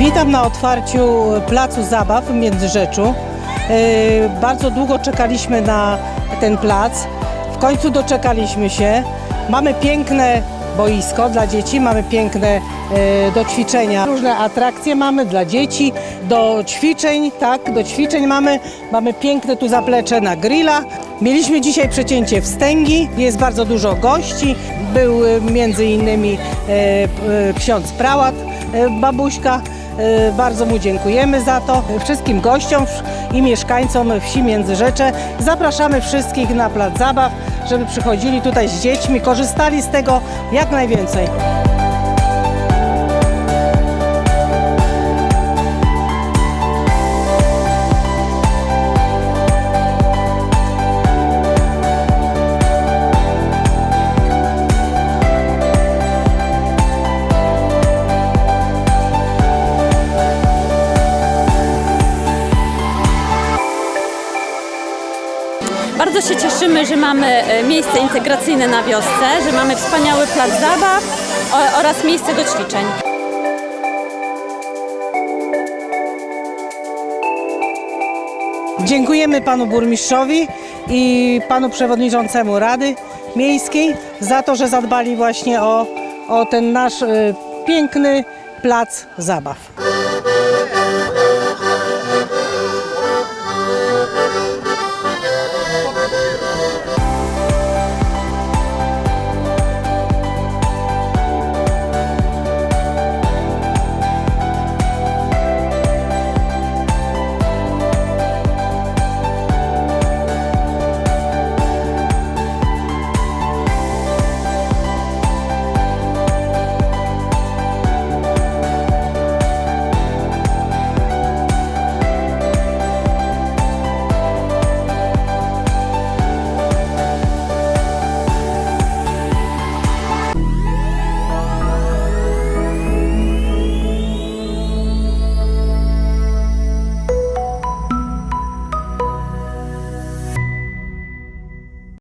Witam na otwarciu Placu Zabaw w Międzyrzeczu. Yy, Bardzo długo czekaliśmy na ten plac. W końcu doczekaliśmy się. Mamy piękne boisko dla dzieci, mamy piękne yy, do ćwiczenia. Różne atrakcje mamy dla dzieci, do ćwiczeń, tak, do ćwiczeń mamy. Mamy piękne tu zaplecze na grilla. Mieliśmy dzisiaj przecięcie wstęgi, jest bardzo dużo gości. Był yy, między innymi ksiądz prałat, babuśka. E, Bardzo mu dziękujemy za to. Wszystkim gościom i mieszkańcom wsi Międzyrzecze zapraszamy wszystkich na plac zabaw, żeby przychodzili tutaj z dziećmi, korzystali z tego jak najwięcej. Bardzo się cieszymy, że mamy e, miejsce integracyjne na wiosce, że mamy wspaniały plac zabaw oraz miejsce do ćwiczeń. Dziękujemy panu burmistrzowi i panu przewodniczącemu Rady Miejskiej za to, że zadbali właśnie o, o ten nasz e, piękny plac zabaw.